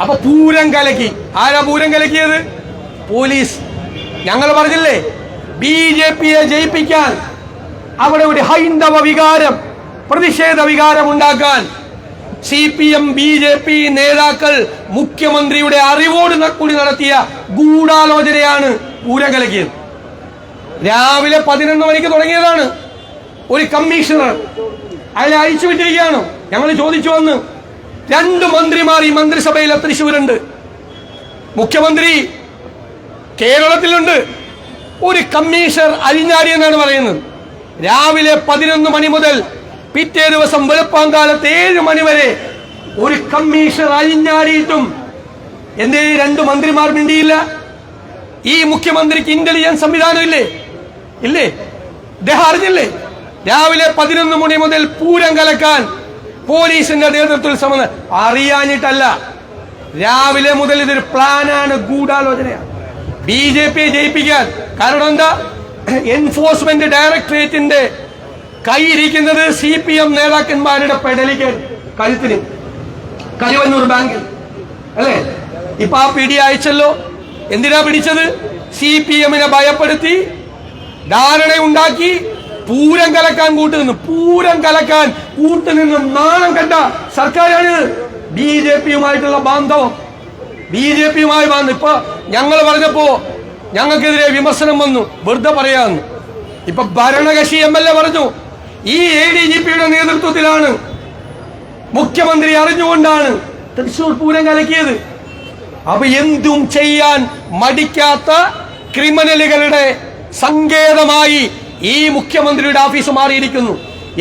അപ്പൊ പൂരം കലക്കി. ആരാ പൂരം കലക്കിയത്? പോലീസ്. ഞങ്ങൾ പറഞ്ഞില്ലേ ബി ജെ പിയെ ജയിപ്പിക്കാൻ അവിടെ ഒരു ഹൈന്ദവ വികാരം പ്രതിഷേധ വികാരം ഉണ്ടാക്കാൻ. C P M B J P നേതാക്കൾ മുഖ്യമന്ത്രിയുടെ അറിവോട് കൂടി നടത്തിയ ഗൂഢാലോചനയാണ് പൂരം കലക്കിയത്. രാവിലെ പതിനൊന്ന് മണിക്ക് തുടങ്ങിയതാണ്. ഒരു കമ്മീഷണർ അയാളെ അയച്ചു വിട്ടിരിക്കുകയാണ്. ഞങ്ങൾ ചോദിച്ചു വന്ന് രണ്ട് മന്ത്രിമാർ ഈ മന്ത്രിസഭയിൽ തൃശ്ശൂരുണ്ട് മുഖ്യമന്ത്രി കേരളത്തിലുണ്ട്. ഒരു കമ്മീഷണർ അരിഞ്ഞാടി എന്നാണ് പറയുന്നത്. രാവിലെ പതിനൊന്ന് മണി മുതൽ പിറ്റേ ദിവസം വെളുപ്പാങ്കാലത്ത് ഏഴ് മണി വരെ ഒരു കമ്മീഷണർ അരിഞ്ഞാടിയിട്ടും എന്തേ രണ്ട് മന്ത്രിമാർ മിണ്ടിയില്ല? ഈ മുഖ്യമന്ത്രിക്ക് ഇന്റലിജൻസ് സംവിധാനം ഇല്ലേ ഇല്ലേ? ഇദ്ദേഹം അറിഞ്ഞില്ലേ? രാവിലെ പതിനൊന്ന് മണി മുതൽ പൂരം കലക്കാൻ പോലീസിന്റെ നേതൃത്വത്തിൽ സമന്ന് അറിയാഞ്ഞിട്ടല്ല. രാവിലെ മുതൽ ഇതൊരു പ്ലാനാണ് ഗൂഢാലോചനയാണ് ബി ജെ പിയെ ജയിപ്പിക്കാൻ കാരണം എന്താ? എൻഫോഴ്സ്മെന്റ് ഡയറക്ടറേറ്റിന്റെ കൈയിരിക്കുന്നത് സി പി എം നേതാക്കന്മാരുടെ പെടലിക്ക് കഴുത്തിന് കരുവന്നൂർ ബാങ്കിൽ. അല്ലേ? ഇപ്പൊ ആ പിടി അയച്ചല്ലോ. എന്തിനാ പിടിച്ചത്? സി പി എമ്മിനെ ഭയപ്പെടുത്തി ധാരണയുണ്ടാക്കി പൂരം കലക്കാൻ കൂട്ടുനിന്നു പൂരം കലക്കാൻ കൂട്ടുനിന്ന് നാണം കണ്ട സർക്കാരാണ് ബി ജെ പിയുമായിട്ടുള്ള ബാന്ധവം ബി ജെ പിയുമായി ബാന്ധവം ഇപ്പൊ ഞങ്ങൾ പറഞ്ഞപ്പോ ഞങ്ങൾക്കെതിരെ വിമർശനം വന്നു വെറുതെ പറയാന്ന്. ഇപ്പൊ ഭരണകക്ഷി എം എൽ എ പറഞ്ഞു ഈ എ ഡി ജി പിയുടെ നേതൃത്വത്തിലാണ് മുഖ്യമന്ത്രി അറിഞ്ഞുകൊണ്ടാണ് തൃശൂർ പൂരം കലക്കിയത്. അപ്പൊ എന്തും ചെയ്യാൻ മടിക്കാത്ത ക്രിമിനലുകളുടെ സങ്കേതമായി ഈ മുഖ്യമന്ത്രിയുടെ ഓഫീസ് മാറിയിരിക്കുന്നു.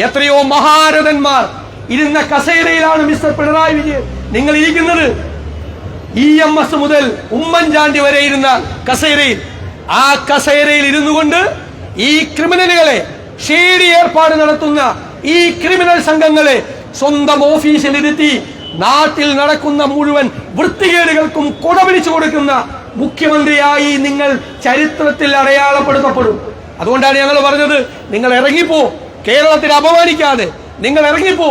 എത്രയോ മഹാരഥന്മാർ ഇരുന്ന കസേരയിലാണ് മിസ്റ്റർ പിണറായി വിജയൻ. നിങ്ങൾ ഇരിക്കുന്നത് ഇ എം എസ് മുതൽ ഉമ്മൻചാണ്ടി വരെ ഇരുന്ന കസേരയിൽ. ആ കസേരയിൽ ഇരുന്നു കൊണ്ട് ഈ ക്രിമിനലുകളെ ഷേഡി ഏർപ്പാട് നടത്തുന്ന ഈ ക്രിമിനൽ സംഘങ്ങളെ സ്വന്തം ഓഫീസിൽ ഇരുത്തി നാട്ടിൽ നടക്കുന്ന മുഴുവൻ വൃത്തികേടുകൾക്കും കൊടപിടിച്ചു കൊടുക്കുന്ന മുഖ്യമന്ത്രിയായി നിങ്ങൾ ചരിത്രത്തിൽ അടയാളപ്പെടുത്തപ്പെടും. അതുകൊണ്ടാണ് ഞങ്ങൾ പറഞ്ഞത് നിങ്ങൾ ഇറങ്ങിപ്പോ. കേരളത്തിൽ അപമാനിക്കാതെ നിങ്ങൾ ഇറങ്ങിപ്പോ.